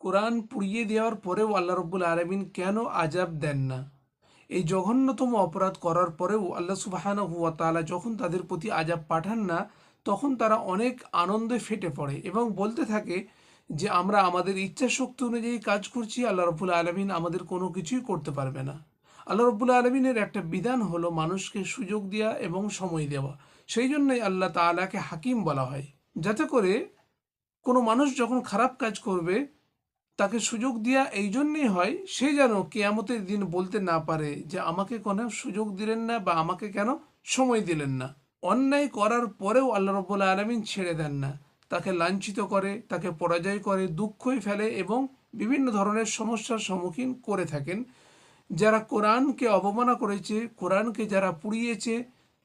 কোরআন পুড়িয়ে দেওয়ার পরেও আল্লাহ রব্বুল আলমিন কেন আজাব দেন না? এই জঘন্যতম অপরাধ করার পরেও আল্লাহ সুবাহানা হুয়া তালা যখন তাদের প্রতি আজাব পাঠান না, তখন তারা অনেক আনন্দে ফেটে পড়ে এবং বলতে থাকে যে, আমরা আমাদের ইচ্ছা শক্তি অনুযায়ী কাজ করছি, আল্লাহ রব্বুল আলমিন আমাদের কোনো কিছুই করতে পারবে না। আল্লাহ রব্বুল আলমিনের একটা বিধান হলো মানুষকে সুযোগ দেওয়া এবং সময় দেওয়া। সেই জন্যই আল্লাহ তালাকে হাকিম বলা হয়। যাতে করে কোনো মানুষ যখন খারাপ কাজ করবে তাকে সুযোগ দেওয়া এই জন্যই হয়, সে যেন কেয়ামতের দিন বলতে না পারে যে আমাকে কোনো সুযোগ দিলেন না বা আমাকে কেন সময় দিলেন না। অন্যায় করার পরেও আল্লাহ রব্বুল্লা আলমিন ছেড়ে দেন না। তাকে লাঞ্ছিত করে, তাকে পরাজয় করে, দুঃখই ফেলে এবং বিভিন্ন ধরনের সমস্যার সম্মুখীন করে থাকেন। যারা কোরআনকে অবমাননা করেছে, কোরআনকে যারা পুড়িয়েছে,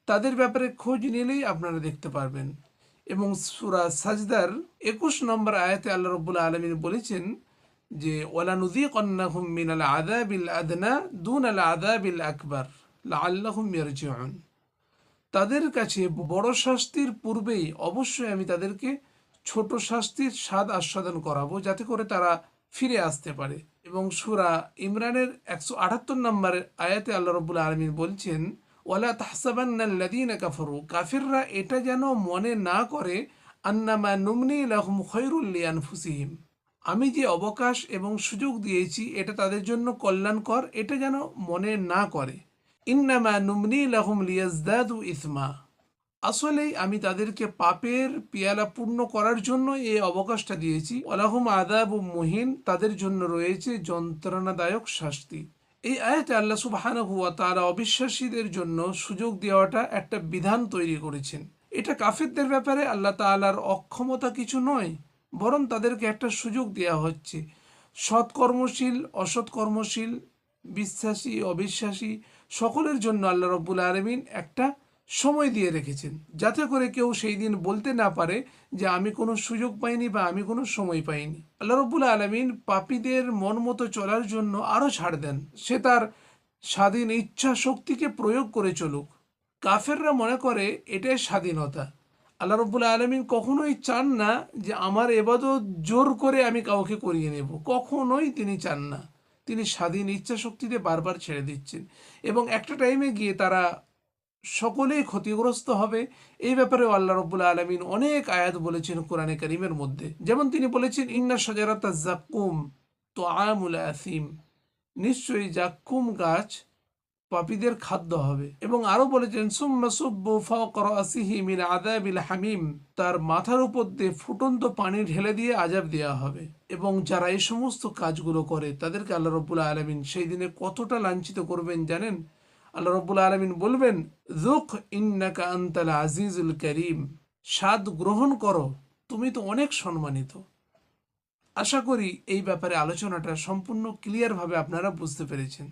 তাদের ব্যাপারে খোঁজ নিলেই আপনারা দেখতে পারবেন। এবং সুরা সাজদার একুশ নম্বর আয়াতে আল্লাহ রব্বুল্লা আলমিন বলেছেন যে ওলা ওলানুদি কন্যাহুম মিনাল আদাবিল আদনা দুন আল আদাবিল আকবর আল্লাহুম ইয়ারজিউন। তাদের কাছে বড় শাস্তির পূর্বেই অবশ্যই আমি তাদেরকে ছোট শাস্তির স্বাদ আস্বাদন করাবো, যাতে করে তারা ফিরে আসতে পারে। এবং সুরা ইমরানের একশো আটাত্তর নম্বরের আয়াতে আল্লাহ রবুল্লা আলমিন বলছেন, ওয়ালা তাহসাবান্নাল্লাদিনা কাফরু। কাফিররা এটা যেন মনে না করে, আন্নামা নুমনি লাহুম খৈরুল্লিয়ান ফুসিহিম আমি যে অবকাশ এবং সুযোগ দিয়েছি, এটা তাদের জন্য কল্যাণকর, এটা যেন মনে না করে। ইন্নামা নুমনি লাহুম লিয়াজদাদু ইসমা। আসলেই আমি তাদেরকে পাপের পেয়ালা পূর্ণ করার জন্য এই অবকাশটা দিয়েছি। অলাহুম আদাব ও মুহিন, তাদের জন্য রয়েছে যন্ত্রণাদায়ক শাস্তি। এই আয়াতে আল্লাহ সুবাহান হুয়া তারা অবিশ্বাসীদের জন্য সুযোগ দেওয়াটা একটা বিধান তৈরি করেছেন। এটা কাফেরদের ব্যাপারে আল্লাহ তালার অক্ষমতা কিছু নয় বরং তাদেরকে একটা সুযোগ দেওয়া হচ্ছে। সৎকর্মশীল, অসৎকর্মশীল, বিশ্বাসী, অবিশ্বাসী সকলের জন্য আল্লাহ রব্বুল আলমিন একটা সময় দিয়ে রেখেছেন। যাতে করে কেউ সেই দিন বলতে না পারে যে আমি কোনো সুযোগ পাইনি বা আমি কোনো সময় পাইনি। আল্লাহ রব্বুল আলমিন পাপীদের মন মতো চলার জন্য আরও ছাড় দেন। সে তার স্বাধীন ইচ্ছা শক্তিকে প্রয়োগ করে চলুক। কাফেররা মনে করে এটাই স্বাধীনতা। আল্লাহ রব্বুল আলমিন কখনোই চান না যে আমার এবাদত জোর করে আমি কাউকে করিয়ে নেব। কখনোই তিনি চান না। তিনি স্বাধীন ইচ্ছা শক্তিতে বারবার ছেড়ে দিচ্ছেন। এবং একটা টাইমে গিয়ে তারা সকলেই ক্ষতিগ্রস্ত হবে। এই ব্যাপারেও আল্লাহ রব্বুল আলমিন অনেক আয়াত বলেছেন কোরআনে করিমের মধ্যে। যেমন তিনি বলেছেন, ইন্না সজারাতা জাক্কুম তো আমুল আসিম। নিশ্চয়ই জাক্কুম গাছ পাপীদের খাদ্য হবে। এবং আরও বলেছেন মিন আযাবিল হামিম। তার মাথার উপর দিয়ে ফুটন্ত পানি ঢেলে দিয়ে আজাব দেওয়া হবে। এবং যারা এই সমস্ত কাজগুলো করে, তাদেরকে আল্লাহ রব্বুল আলমিন সেই দিনে কতটা লাঞ্ছিত করবেন জানেন? আল্লাহ রব্বুল আলমিন বলবেন জুক ইন্নাকা আন্তাল আজিজুল করিম। স্বাদ গ্রহণ করো, তুমি তো অনেক সম্মানিত। আশা করি এই ব্যাপারে আলোচনাটা সম্পূর্ণ ক্লিয়ারভাবে আপনারা বুঝতে পেরেছেন।